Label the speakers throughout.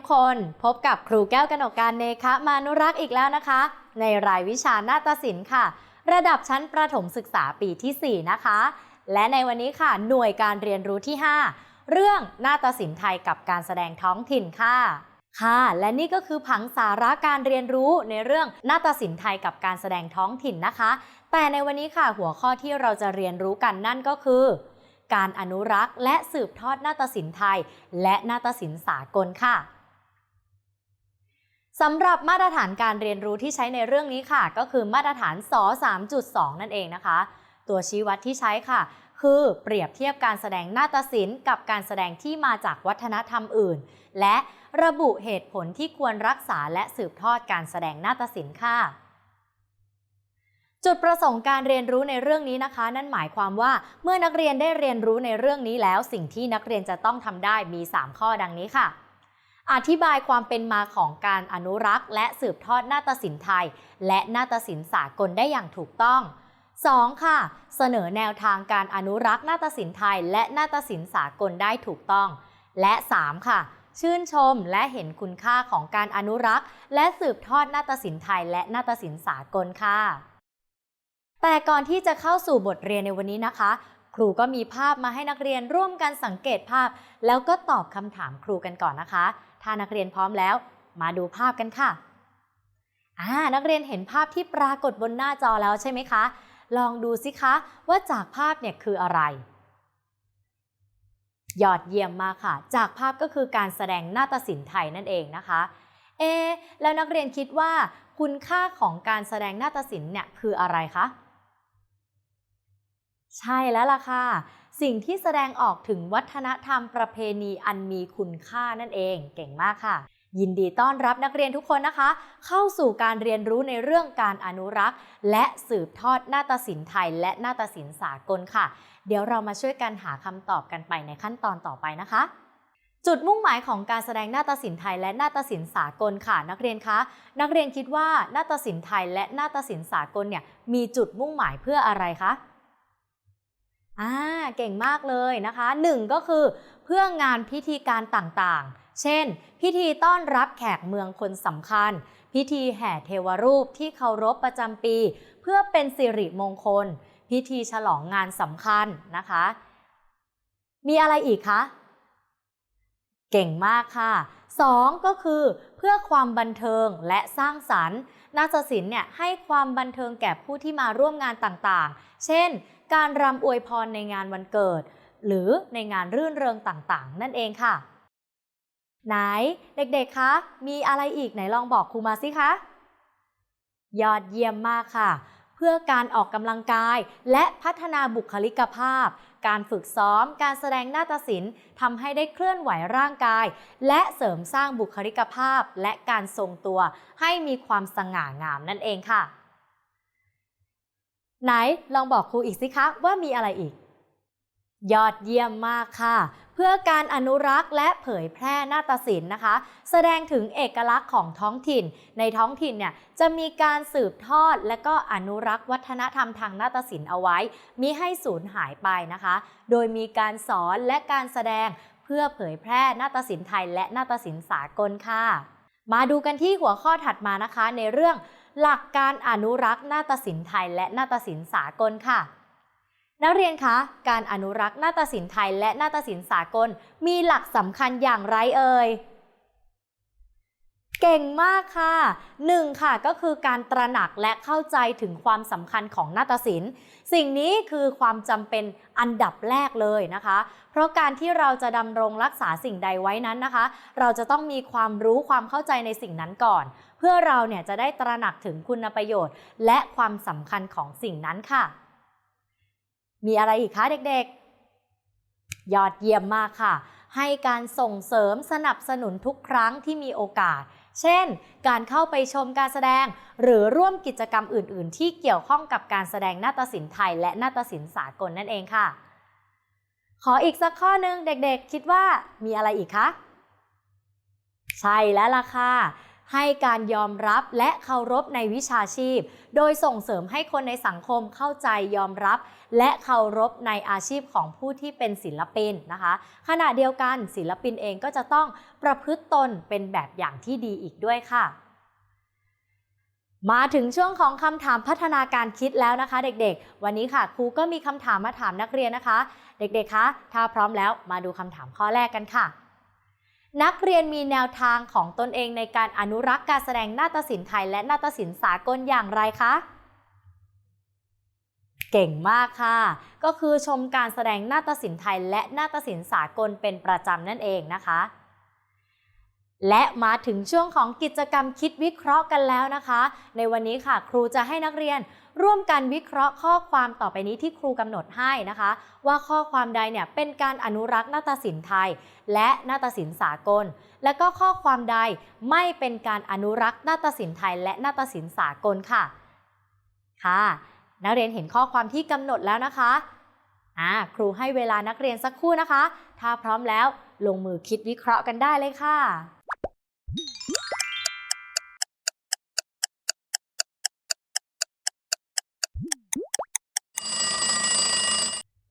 Speaker 1: ทุกคนพบกับครูแก้วกนกการเนคะมานุรักษ์อีกแล้วนะคะ ในรายวิชานาฏศิลป์ค่ะ ระดับชั้นประถมศึกษาปีที่ 4 นะคะ และในวันนี้ค่ะหน่วยการเรียนรู้ที่ 5 เรื่องนาฏศิลป์ไทยกับการแสดงท้องถิ่นค่ะค่ะ และนี่ก็คือผังสาระการเรียนรู้ในเรื่องนาฏศิลป์ไทยกับการแสดงท้องถิ่นนะคะ แต่ในวันนี้ค่ะหัวข้อที่เราจะเรียนรู้กันนั่นก็คือ การอนุรักษ์และสืบทอดนาฏศิลป์ไทย และนาฏศิลป์สากลค่ะ สำหรับมาตรฐานการเรียนรู้ที่ใช้ในเรื่องนี้ค่ะ ก็คือมาตรฐานส3.2 นั่นเองนะคะ ตัวชี้วัดที่ใช้ค่ะ คือเปรียบเทียบการแสดงนาฏศิลป์กับการแสดงที่มาจากวัฒนธรรมอื่น และระบุเหตุผลที่ควรรักษาและสืบทอดการแสดงนาฏศิลป์ค่ะจุดประสงค์การเรียนรู้ในเรื่องนี้นะคะ นั่นหมายความว่าเมื่อนักเรียนได้เรียนรู้ในเรื่องนี้แล้ว สิ่งที่นักเรียนจะต้องทำได้มี 3 ข้อดังนี้ค่ะ อธิบายความเป็นมาของการอนุรักษ์ และสืบทอดนาฏศิลป์ไทย และนาฏศิลป์สากลได้อย่างถูกต้อง 2. ค่ะ เสนอแนวทางการอนุรักษ์นาฏศิลป์ไทย และนาฏศิลป์สากลได้ถูกต้อง และ 3. ค่ะ ชื่นชมและเห็นคุณค่าของการอนุรักษ์ และสืบทอดนาฏศิลป์ไทย และนาฏศิลป์สากลค่ะ แต่ก่อนที่จะเข้าสู่บทเรียนในวันนี้นะคะ ครูก็มีภาพมาให้นักเรียนร่วมกันสังเกตภาพ แล้วก็ตอบคำถามครูกันก่อนนะคะ ถ้านักเรียนพร้อมแล้ว มาดูภาพกันค่ะอ่านักเรียนเห็นภาพที่ปรากฏบนหน้าจอแล้วใช่ไหมคะ ลองดูสิคะว่าจากภาพเนี่ยคืออะไร ยอดเยี่ยมมากค่ะ จากภาพก็คือการแสดงนาฏศิลป์ไทยนั่นเองนะคะ เอ แล้วนักเรียนคิดว่า คุณค่าของการแสดงนาฏศิลป์เนี่ยคืออะไรคะใช่แล้วล่ะค่ะ สิ่งที่แสดงออกถึงวัฒนธรรมประเพณีอันมีคุณค่านั่นเอง เก่งมากค่ะ ยินดีต้อนรับนักเรียนทุกคนนะคะ เข้าสู่การเรียนรู้ในเรื่องการอนุรักษ์ และสืบทอดนาฏศิลป์ไทย และนาฏศิลป์สากลค่ะ เดี๋ยวเรามาช่วยกันหาคำตอบกันไปในขั้นตอนต่อไปนะคะจุดมุ่งหมายของการแสดงนาฏศิลป์ไทยและนาฏศิลป์สากลค่ะ นักเรียนคะนักเรียนคิดว่านาฏศิลป์ไทยและนาฏศิลป์สากลเนี่ยมีจุดมุ่งหมายเพื่ออะไรคะ อ่าเก่งมากเลยนะคะหนึ่งก็คือเพื่องานพิธีการต่างๆ เช่น พิธีต้อนรับแขกเมืองคนสำคัญ พิธีแห่เทวรูปที่เคารพประจำปี เพื่อเป็นสิริมงคล พิธีฉลองงานสำคัญนะคะ มีอะไรอีกคะเก่งมากค่ะ 2 ก็คือเพื่อความบันเทิงและสร้างสรรค์ นาฏศิลป์เนี่ยให้ความบันเทิงแก่ผู้ที่มาร่วมงานต่างๆ เช่น การรำอวยพรในงานวันเกิด หรือในงานรื่นเริงต่างๆ นั่นเองค่ะ ไหนเด็กๆ คะ มีอะไรอีกไหนลองบอกครูมาสิคะ ยอดเยี่ยมมากค่ะ เพื่อการออกกำลังกาย และพัฒนาบุคลิกภาพ การฝึกซ้อม การแสดงหน้าฏศิลป์ทำให้ได้เคลื่อนไหวร่างกาย และเสริมสร้างบุคลิกภาพ และการทรงตัว ให้มีความสง่างามนั่นเองค่ะ ไหนลองบอกครูอีกสิคะว่ามีอะไรอีก ยอดเยี่ยมมากค่ะ เพื่อการอนุรักษ์และเผยแพร่นาฏศิลป์นะคะ แสดงถึงเอกลักษณ์ของท้องถิ่น ในท้องถิ่นเนี่ยจะมีการสืบทอด และก็อนุรักษ์วัฒนธรรมทางนาฏศิลป์เอาไว้มิให้สูญหายไปนะคะ โดยมีการสอนและการแสดงเพื่อเผยแพร่นาฏศิลป์ไทย และนาฏศิลป์สากลค่ะ มาดูกันที่หัวข้อถัดมานะคะในเรื่อง หลักการอนุรักษ์นาฏศิลป์ไทยและนาฏศิลป์สากลค่ะ นักเรียนคะ การอนุรักษ์นาฏศิลป์ไทยและนาฏศิลป์สากล มีหลักสำคัญอย่างไรเอ่ย เก่งมากค่ะหนึ่งค่ะก็คือการตระหนักและเข้าใจถึงความสำคัญของนาฏศิลป์ สิ่งนี้คือความจำเป็นอันดับแรกเลยนะคะ เพราะการที่เราจะดำรงรักษาสิ่งใดไว้นั้นนะคะ เราจะต้องมีความรู้ความเข้าใจในสิ่งนั้นก่อน เพื่อเราเนี่ยจะได้ตระหนักถึงคุณประโยชน์ และความสำคัญของสิ่งนั้นค่ะ มีอะไรอีกคะเด็กๆ ยอดเยี่ยมมากค่ะให้การส่งเสริมสนับสนุนทุกครั้งที่มีโอกาส เช่น การเข้าไปชมการแสดง หรือร่วมกิจกรรมอื่น ๆ ที่เกี่ยวข้องกับการแสดงนาฏศิลป์ไทย และนาฏศิลป์สากลนั่นเองค่ะ ขออีกสักข้อหนึ่งเด็กๆ คิดว่ามีอะไรอีกคะ ใช่แล้วล่ะค่ะ ให้การยอมรับและเคารพในวิชาชีพ โดยส่งเสริมให้คนในสังคมเข้าใจยอมรับ และเคารพในอาชีพของผู้ที่เป็นศิลปินนะคะ ขณะเดียวกันศิลปินเองก็จะต้องประพฤติตนเป็นแบบอย่างที่ดีอีกด้วยค่ะ มาถึงช่วงของคำถามพัฒนาการคิดแล้วนะคะ เด็กๆ วันนี้ค่ะครูก็มีคำถามมาถามนักเรียนนะคะ เด็กๆ คะ ถ้าพร้อมแล้วมาดูคำถามข้อแรกกันค่ะ นักเรียนมีแนวทางของตนเองในการอนุรักษ์การแสดงนาฏศิลป์ไทยและนาฏศิลป์สากลอย่างไรคะ เก่งมากค่ะ ก็คือชมการแสดงนาฏศิลป์ไทยและนาฏศิลป์สากลเป็นประจำนั่นเองนะคะ และมาถึงช่วงของกิจกรรมคิดวิเคราะห์กันแล้วนะคะ ในวันนี้ค่ะ ครูจะให้นักเรียนร่วมกันวิเคราะห์ข้อความต่อไปนี้ที่ครูกำหนดให้นะคะ ว่าข้อความใดเนี่ยเป็นการอนุรักษ์นาฏศิลป์ไทย และนาฏศิลป์สากล และก็ข้อความใดไม่เป็นการอนุรักษ์นาฏศิลป์ไทย และนาฏศิลป์สากลค่ะค่ะนักเรียนเห็นข้อความที่กำหนดแล้วนะคะอ่าครูให้เวลานักเรียนสักครู่นะคะ ถ้าพร้อมแล้วลงมือคิดวิเคราะห์กันได้เลยค่ะ ห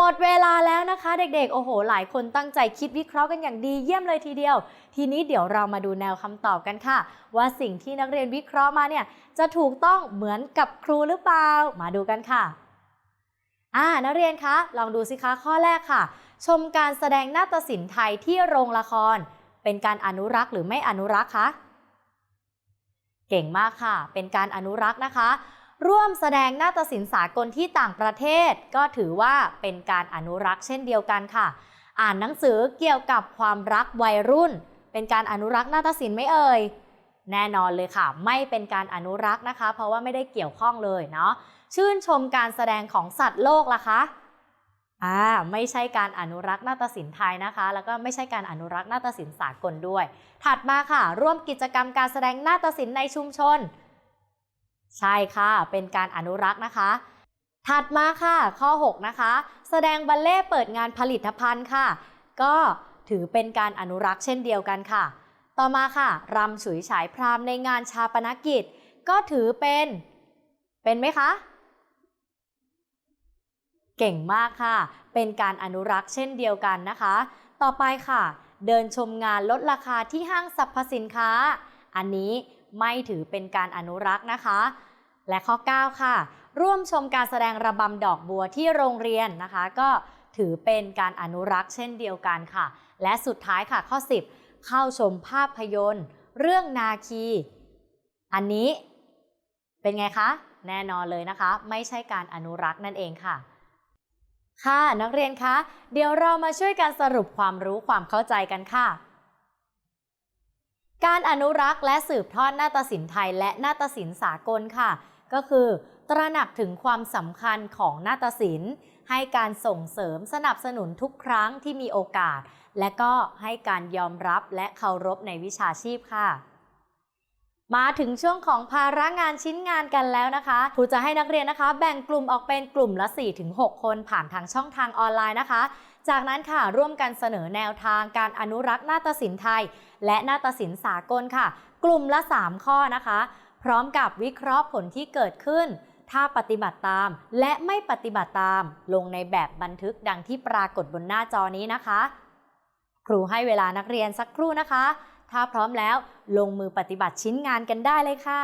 Speaker 1: มดเวลาแล้วนะคะเด็กๆ โอ้โห หลายคนตั้งใจคิดวิเคราะห์กันอย่างดีเยี่ยมเลยทีเดียว ทีนี้เดี๋ยวเรามาดูแนวคำตอบกันค่ะ ว่าสิ่งที่นักเรียนวิเคราะห์มาเนี่ย จะถูกต้องเหมือนกับครูหรือเปล่า มาดูกันค่ะ อ่า นักเรียนคะ ลองดูสิคะข้อแรกค่ะ ชมการแสดงนาฏศิลป์ไทยที่โรงละคร เป็นการอนุรักษ์หรือไม่อนุรักษ์คะ เก่งมากค่ะ เป็นการอนุรักษ์นะคะ ร่วมแสดงนาฏศิลป์สากลที่ต่างประเทศ ก็ถือว่าเป็นการอนุรักษ์เช่นเดียวกันค่ะ อ่านหนังสือเกี่ยวกับความรักวัยรุ่น เป็นการอนุรักษ์นาฏศิลป์ไม่เอ่ยแน่นอนเลยค่ะ ไม่เป็นการอนุรักษ์นะคะ เพราะว่าไม่ได้เกี่ยวข้องเลยเนาะชื่นชมการแสดงของสัตว์โลกล่ะคะ อ่าไม่ใช่การอนุรักษ์นาฏศิลป์ไทยนะคะ แล้วก็ไม่ใช่การอนุรักษ์นาฏศิลป์สากลด้วย ถัดมาค่ะ ร่วมกิจกรรมการแสดงนาฏศิลป์ในชุมชน ใช่ค่ะ เป็นการอนุรักษ์นะคะ ถัดมาค่ะ ข้อ 6 นะคะ แสดงบัลเล่เปิดงานผลิตภัณฑ์ค่ะ ก็ถือเป็นการอนุรักษ์เช่นเดียวกันค่ะ ต่อมาค่ะรำฉุยฉายพราหมณ์ในงานชาปนกิจ ก็ถือเป็น เป็นไหมคะ เก่งมากค่ะ เป็นการอนุรักษ์เช่นเดียวกันนะคะ ต่อไปค่ะ เดินชมงานลดราคาที่ห้างสรรพสินค้า อันนี้ไม่ถือเป็นการอนุรักษ์นะคะ และข้อ 9 ค่ะ ร่วมชมการแสดงระบำดอกบัวที่โรงเรียนนะคะ ก็ถือเป็นการอนุรักษ์เช่นเดียวกันค่ะ และสุดท้ายค่ะข้อ 10 เข้าชมภาพยนตร์ เรื่องนาคี อันนี้เป็นไงคะ แน่นอนเลยนะคะ ไม่ใช่การอนุรักษ์นั่นเองค่ะ ค่ะนักเรียนคะ เดี๋ยวเรามาช่วยกันสรุปความรู้ความเข้าใจกันค่ะ การอนุรักษ์และสืบทอดนาฏศิลป์ไทยและนาฏศิลป์สากลค่ะ ก็คือ ตระหนักถึงความสำคัญของนาฏศิลป์ ให้การส่งเสริมสนับสนุนทุกครั้งที่มีโอกาส และก็ให้การยอมรับและเคารพในวิชาชีพค่ะ มาถึงช่วงของภาระงานชิ้นงานกันแล้วนะคะครูจะให้นักเรียนนะคะ แบ่งกลุ่มออกเป็นกลุ่มละ 4-6 คนผ่านทางช่องทางออนไลน์นะคะ จากนั้นค่ะร่วมกันเสนอแนวทางการอนุรักษ์นาฏศิลป์ไทย และนาฏศิลป์สากลค่ะ กลุ่มละ 3 ข้อนะคะ พร้อมกับวิเคราะห์ผลที่เกิดขึ้น ถ้าปฏิบัติตาม และไม่ปฏิบัติตาม ลงในแบบบันทึกดังที่ปรากฏบนหน้าจอนี้นะคะ ครูให้เวลานักเรียนสักครู่นะคะ ถ้าพร้อมแล้วลงมือปฏิบัติชิ้นงานกันได้เลยค่ะ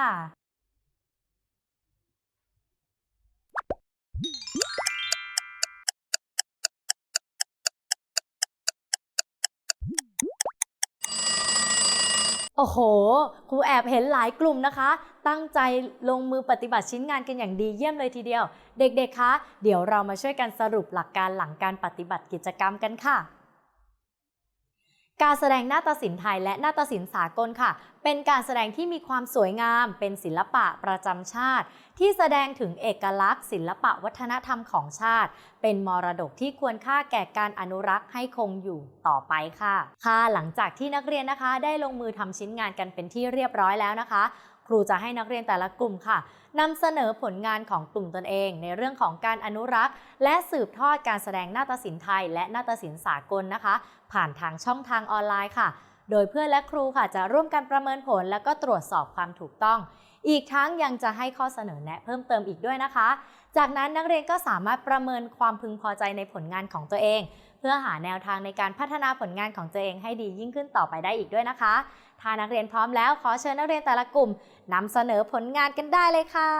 Speaker 1: โอ้โห ครูแอบเห็นหลายกลุ่มนะคะ ตั้งใจลงมือปฏิบัติชิ้นงานกันอย่างดีเยี่ยมเลยทีเดียว เด็กๆ คะ เดี๋ยวเรามาช่วยกันสรุปหลักการหลังการปฏิบัติกิจกรรมกันค่ะ การแสดงนาฏศิลป์ไทยและนาฏศิลป์สากลค่ะ เป็นการแสดงที่มีความสวยงาม เป็นศิลปะประจำชาติ ที่แสดงถึงเอกลักษณ์ ศิลปะวัฒนธรรมของชาติ เป็นมรดกที่ควรค่าแก่การอนุรักษ์ให้คงอยู่ต่อไปค่ะ ค่ะ หลังจากที่นักเรียนนะคะ ได้ลงมือทำชิ้นงานกันเป็นที่เรียบร้อยแล้วนะคะ ครูจะให้นักเรียนแต่ละกลุ่มค่ะนำเสนอผลงานของกลุ่มตนเอง ในเรื่องของการอนุรักษ์ และสืบทอดการแสดงนาฏศิลป์ไทย และนาฏศิลป์สากลนะคะ ผ่านทางช่องทางออนไลน์ค่ะ โดยเพื่อนและครูค่ะจะร่วมกันประเมินผล แล้วก็ตรวจสอบความถูกต้อง อีกทั้งยังจะให้ข้อเสนอแนะเพิ่มเติมอีกด้วยนะคะ จากนั้นนักเรียนก็สามารถประเมินความพึงพอใจในผลงานของตัวเอง เพื่อหาแนวทางในการพัฒนาผลงานของตัวเองให้ดียิ่งขึ้นต่อไปได้อีกด้วยนะคะ ถ้านักเรียนพร้อมแล้วขอเชิญนักเรียนแต่ละกลุ่มนำเสนอผลงานกันได้เลยค่ะ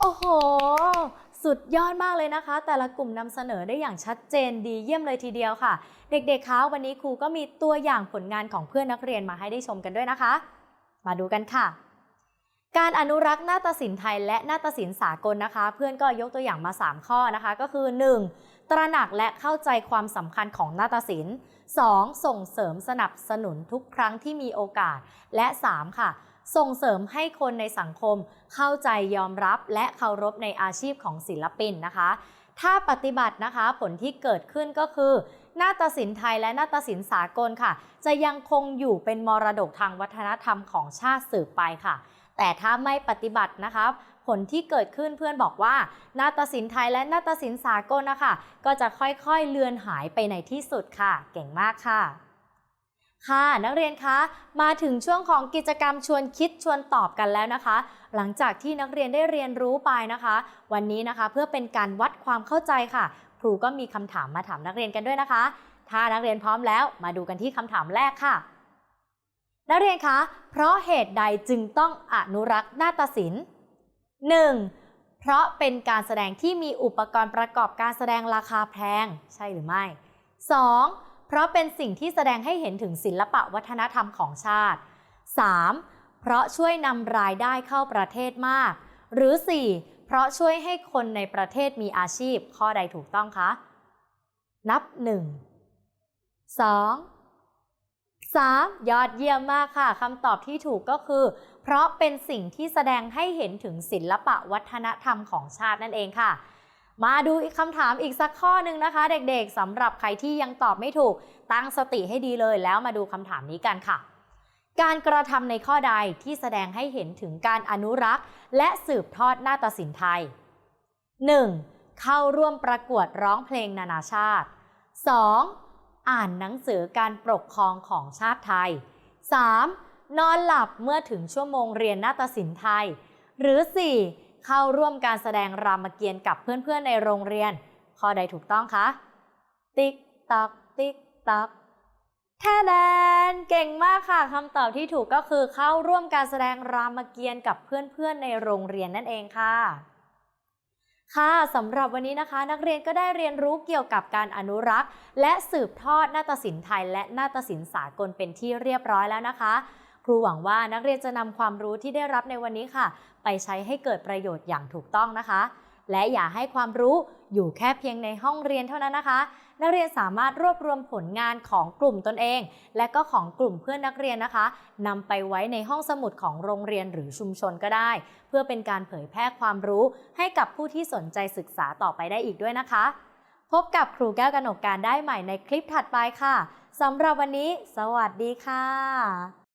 Speaker 1: โอ้โห สุดยอดมากเลยนะคะ แต่ละกลุ่มนำเสนอได้อย่างชัดเจนดีเยี่ยมเลยทีเดียวค่ะ เด็กๆคะวันนี้ครูก็มีตัวอย่างผลงานของเพื่อนนักเรียนมาให้ได้ชมกันด้วยนะคะ มาดูกันค่ะ การอนุรักษ์นาฏศิลป์ไทยและนาฏศิลป์สากลนะคะ เพื่อนก็ยกตัวอย่างมา 3 ข้อนะคะ ก็คือ 1. ตระหนักและเข้าใจความสำคัญของนาฏศิลป์ 2. ส่งเสริมสนับสนุนทุกครั้งที่มีโอกาส และ 3. ค่ะ ส่งเสริมให้คนในสังคม เข้าใจยอมรับและเคารพในอาชีพของศิลปินนะคะ ถ้าปฏิบัตินะคะผลที่เกิดขึ้นก็คือนาฏศิลป์ไทยและนาฏศิลป์สากลค่ะ จะยังคงอยู่เป็นมรดกทางวัฒนธรรมของชาติสืบไปค่ะ แต่ถ้าไม่ปฏิบัตินะคะผลที่เกิดขึ้นเพื่อนบอกว่า นาฏศิลป์ไทยและนาฏศิลป์สากลนะคะ ก็จะค่อยๆเลือนหายไปในที่สุดค่ะ เก่งมากค่ะค่ะนักเรียนคะมาถึงช่วงของกิจกรรมชวนคิดชวนตอบกันแล้วนะคะ หลังจากที่นักเรียนได้เรียนรู้ไปนะคะ วันนี้นะคะเพื่อเป็นการวัดความเข้าใจค่ะ ครูก็มีคำถามมาถามนักเรียนกันด้วยนะคะ ถ้านักเรียนพร้อมแล้ว มาดูกันที่คำถามแรกค่ะ นักเรียนคะ เพราะเหตุใดจึงต้องอนุรักษ์นาฏศิลป์ 1. เพราะเป็นการแสดงที่มีอุปกรณ์ประกอบการแสดงราคาแพง ใช่หรือไม่ 2. เพราะเป็นสิ่งที่แสดงให้เห็นถึงศิลปะวัฒนธรรมของชาติ 3. เพราะช่วยนำรายได้เข้าประเทศมาก หรือ 4. เพราะช่วยให้คนในประเทศมีอาชีพ ข้อใดถูกต้องคะ นับ 1 2 3. ยอดเยี่ยมมากค่ะคำตอบที่ถูกก็คือ เพราะเป็นสิ่งที่แสดงให้เห็นถึงศิลปะวัฒนธรรมของชาตินั่นเองค่ะ มาดูอีกคำถามอีกสักข้อหนึ่งนะคะ เด็กๆสำหรับใครที่ยังตอบไม่ถูก ตั้งสติให้ดีเลยแล้วมาดูคำถามนี้กันค่ะ การกระทำในข้อใดที่แสดงให้เห็นถึงการอนุรักษ์ และสืบทอดนาฏศิลป์ไทย 1. เข้าร่วมประกวดร้องเพลงนานาชาติ 2. อ่านหนังสือการปกครองของชาติไทย 3. นอนหลับเมื่อถึงชั่วโมงเรียนนาฏศิลป์ไทย หรือ 4. เข้าร่วมการแสดงรามเกียรติ์กับเพื่อนๆในโรงเรียน ข้อใดถูกต้องคะ ติ๊กตอกติ๊กตอกแค่แดนเก่งมากค่ะคำตอบที่ถูกก็คือเข้าร่วมการแสดงรามเกียรติ์กับเพื่อนๆในโรงเรียนนั่นเองค่ะ ค่ะสำหรับวันนี้นะคะ นักเรียนก็ได้เรียนรู้เกี่ยวกับการอนุรักษ์ และสืบทอดนาฏศิลป์ไทย และนาฏศิลป์สากลเป็นที่เรียบร้อยแล้วนะคะ ครูหวังว่านักเรียนจะนำความรู้ที่ได้รับในวันนี้ค่ะ ไปใช้ให้เกิดประโยชน์อย่างถูกต้องนะคะ และอย่าให้ความรู้อยู่แค่เพียงในห้องเรียนเท่านั้นนะคะ นักเรียนสามารถรวบรวมผลงานของกลุ่มตนเอง และก็ของกลุ่มเพื่อนนักเรียนนะคะนำไปไว้ในห้องสมุดของโรงเรียนหรือชุมชนก็ได้ เพื่อเป็นการเผยแพร่ความรู้ ให้กับผู้ที่สนใจศึกษาต่อไปได้อีกด้วยนะคะ พบกับครูแก้วกนกการได้ใหม่ในคลิปถัดไปค่ะสำหรับวันนี้ สวัสดีค่ะ